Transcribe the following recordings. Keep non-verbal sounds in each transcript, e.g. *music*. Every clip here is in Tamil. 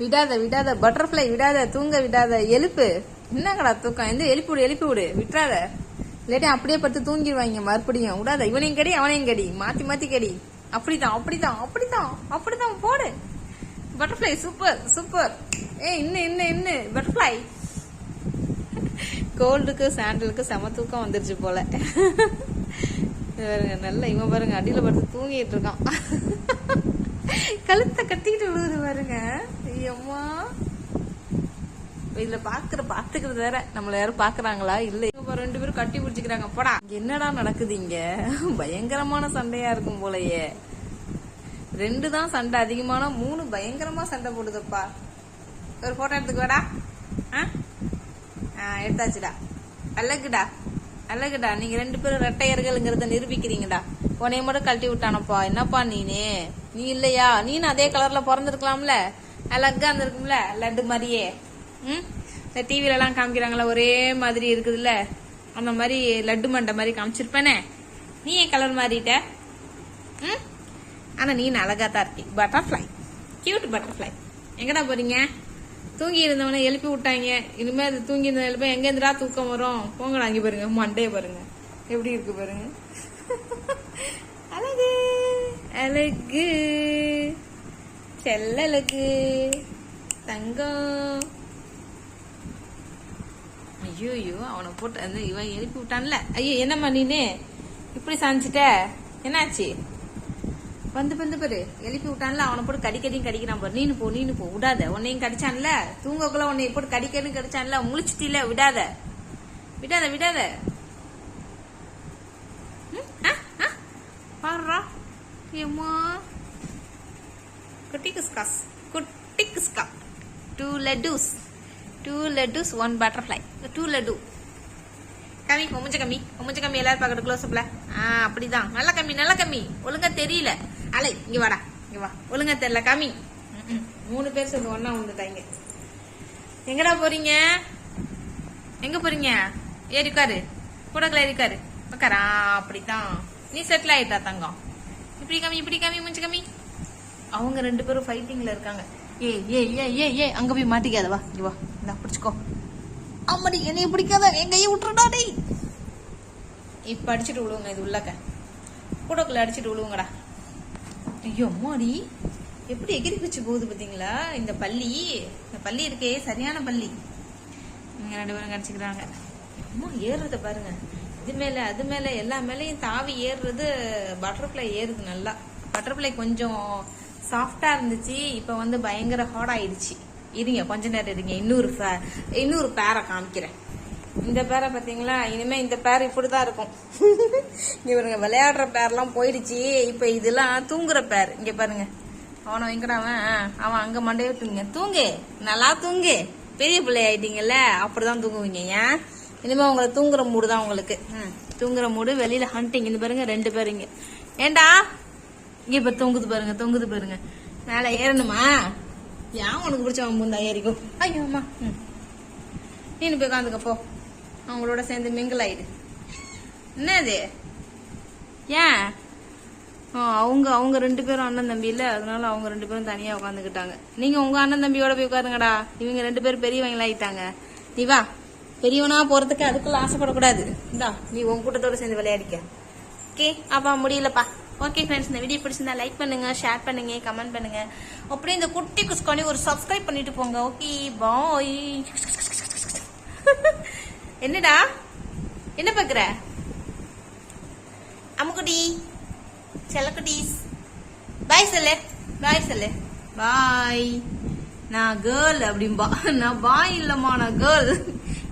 விடாத விடாத பட்டர்ஃப்ளை விடாத தூங்க விடாத எழுப்பு. என்னங்கடா தூக்கம்? எந்த எழுப்பி விடு எழுப்பி விடு விட்டுறாத. இல்லாட்டி அப்படியே படுத்து தூங்கிடுவாங்க மறுபடியும். விடாத. இவனையும் கடி அவனையும் கடி. மாத்தி மாத்தி கடி. அப்படிதான் அப்படிதான் அப்படிதான் அப்படிதான் போடு. பட்டர்ஃப்ளை சூப்பர் சூப்பர் ஏ இன்னும் இன்னும் இன்னும் பட்டர்ஃப்ளை கோல்டுக்கு சாண்டலுக்கு செம தூக்கம் வந்துருச்சு போல. பாருங்க நல்ல இவன் பாருங்க அடியில படுத்து தூங்கிட்டு இருக்கான். கழுத்தை கட்டிக்கிட்டு விழுகுது பாருங்க. ஐயம்மா இதுல பாக்குற பாத்துக்கிறது வேற. நம்மள யாரும் பாக்குறாங்களா? இல்ல ரெண்டு பேரும் கட்டி பிடிச்சிக்கிறாங்க. போடா. என்னடா நடக்குது இங்க? பயங்கரமான சண்டையா இருக்கும் போலயே. ரெண்டு தான் சண்டை அதிகமான மூணு பயங்கரமா சண்டை போடுதப்பா. ஒரு போட்டோ எடுத்துக்கோடா ஆ? ஆ, எடுத்தாச்சுடா. அழகுடா. அழகுடா. நீங்க ரெண்டு பேரும் ரெட்டையர்கள்ங்கிறத நிரூபிக்கிறீங்கடா. உன்னைய மட்டும் கழட்டி விட்டானப்பா. என்னப்பா நீனே? நீ இல்லையா? நீனு அதே கலர்ல பிறந்திருக்கலாம்ல. அழகா இருந்திருக்கும்ல லட்டு மாதிரியே. ம்? இந்த டிவில எல்லாம் காமிக்கிறாங்களா ஒரே மாதிரி இருக்குதுல்ல. அந்த மாதிரி லட்டு மண்டை மாதிரி காமிச்சிருப்பேனே. நீ ஏன் கலர் மாறிட்ட? ம்? ஆனா நீ அழகா தான் இருக்கி. பட்டர்ஃப்ளை கியூட் பட்டர்ஃப்ளை எங்கடா போறீங்க? தூங்கி இருந்தவனை எழுப்பி விட்டாங்க. இனிமே அது தூங்கி இருந்த எழுப்ப எங்க தூக்கம் வரும்? போங்கடா அங்கே பாருங்க. மண்டே பாருங்க. எப்படி இருக்கு பாருங்க. *laughs* அழகு. அழகு. செல்லலுக்கு. தங்கம். ஐயோ ஐயோ அவனை போட்டு அந்த இவன் எழுப்பி விட்டான்ல. ஐயோ என்னம்மா நீனு? இப்படி சாஞ்சிட்ட? என்னாச்சு? வந்து வந்து பாரு. எழுப்பி விட்டான்ல அவனை போட்டு கடிக்கடியும் கடிக்கிறான் பாரு. நீனு போ நீனு போ விடாத. உன்னையும் கடிச்சான்ல? தூங்கக்குள்ள உன்னைய போட்டு கடிக்கடியும் கடிச்சான்ல? முழிச்சிட்டில விடாத. விடாத விடாத. ம், ஆ, ஆ, குட்டி குஸ்காஸ் குட்டி குஸ்கா. Two laddoos two laddoos one butterfly two laddu கம்மி உமுஞ்ச கம்மி. உமுஞ்ச கம்மி எல்லாரும் பார்க்கறது க்ளோஸ் அப்ல ஆ அப்படிதான். நல்ல கம்மி நல்ல கம்மி. ஒழுங்கா தெரியல. அலை இங்க வாடா இங்க வா. ஒழுங்கா தெரியல கம்மி. மூணு பேர் சேர்ந்து ஒண்ணா வந்துட்டாங்க எங்கடா போறீங்க? எங்க போறீங்க? ஏறி உட்காரு. கூடக்குள்ள ஏறி உட்காரா. அப்படித்தான். நீ செட்டில் ஆயிட்டா தங்கம். இப்படி கம்மி இப்படி கம்மி மூஞ்சி கம்மி. அவங்க ரெண்டு பேரும் ஃபைட்டிங்ல இருக்காங்க. ஏ ஏ ஏ ஏ ஏ அங்க போய் மாட்டிக்காத வா இங்க வா. இந்தா பிடிச்சுக்கோ. ஆமாடி என்னைய பிடிக்காத என் கையை விட்டுறடா டேய். இப்ப அடிச்சிட்டு விழுவுங்க இது உள்ளக்க. கூடக்குள்ள அடிச்சிட்டு விழுவுங்கடா. ஐயோ அம்மாடி. எப்படி எகிரி குச்சி போகுது பாத்தீங்களா? இந்த பள்ளி. இந்த பள்ளி இருக்கே சரியான பள்ளி. இங்க ரெண்டு பேரும் கடிச்சுக்கிறாங்க. அம்மா ஏறுறத பாருங்க. இது மேல அது மேல எல்லா மேலையும் தாவி ஏறுறது பட்டர்ஃப்ளை ஏறுது நல்லா. பட்டர்ஃப்ளை கொஞ்சம் சாஃப்டா இருந்துச்சு இப்ப வந்து பயங்கர ஹார்ட் ஆயிடுச்சு. இருங்க கொஞ்ச நேரம் இருங்க. இன்னொரு இன்னொரு பேரை காமிக்கிறேன். இந்த பேரை பாத்தீங்களா? இனிமே இந்த பேர் இப்படிதான் இருக்கும். *laughs* இவருங்க விளையாடுற பேர்லாம் போயிடுச்சு. இப்ப இதெல்லாம் தூங்குற பேர் இங்க பாருங்க. அவனை எங்கடா அவன். ஆ, அவன் அங்க மண்டையே தூங்க தூங்கு. நல்லா தூங்கு. பெரிய பிள்ளை ஆயிட்டீங்கல்ல அப்படிதான் தூங்குவீங்க. ஏன்? இனிமே உங்களை தூங்குற மூடு தான் உங்களுக்கு. ம், தூங்குற மூடு வெளியில ஹண்டிங் இந்த பாருங்க ரெண்டு பேருங்க ஏண்டா? இப்ப தொங்குது பாருங்க தொங்குது பாருங்க. மேல ஏறணுமா? ஏன் உனக்கு பிடிச்சவன் முந்தா ஏறிக்கோ. ஐயோ அம்மா. ம். நீனு போய் உட்காந்துக்க போ. அவங்களோட சேர்ந்து மிங்கிள் ஆயிடு. என்னது? ஏன்? அவங்க அவங்க ரெண்டு பேரும் அண்ணன் தம்பி இல்ல? அதனால அவங்க ரெண்டு பேரும் தனியா உட்காந்துக்கிட்டாங்க நீங்க உங்க அண்ணன் தம்பியோட போய் உட்காருங்கடா இவங்க ரெண்டு பேரும் பெரியவங்களாயிட்டாங்க நீ வா. பெரியவனா போறதுக்கு அதுக்குள்ள ஆசைப்படக்கூடாது. இந்தா நீ உன் கூட்டத்தோட சேர்ந்து விளையாடிக்க. ஓகே? அப்பா முடியலப்பா. ஓகே ஃப்ரெண்ட்ஸ் இந்த வீடியோ பிடிச்சிருந்தா லைக் பண்ணுங்க ஷேர் பண்ணுங்க கமெண்ட் பண்ணுங்க. அப்படியே இந்த குட்டி குஸ்கானி ஒரு சப்ஸ்கிரைப் பண்ணிட்டு போங்க ஓகே பாய் *laughs* என்னடா? என்ன பாக்குற அம்முக்குட்டி செல்லக்குட்டீஸ். பாய் சொல்லு. பாய் சொல்லு. பாய் நான் கேர்ள் அப்படிம்பா. நான் பாய் இல்லம்மா நான் கேர்ள்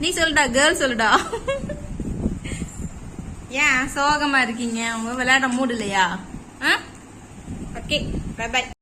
நீ சொல்லுடா கேர்ள் சொல்லுடா. *laughs* ஏன் சோகமா இருக்கீங்க? உங்க விளையாட மூடு இல்லையா? Okay bye bye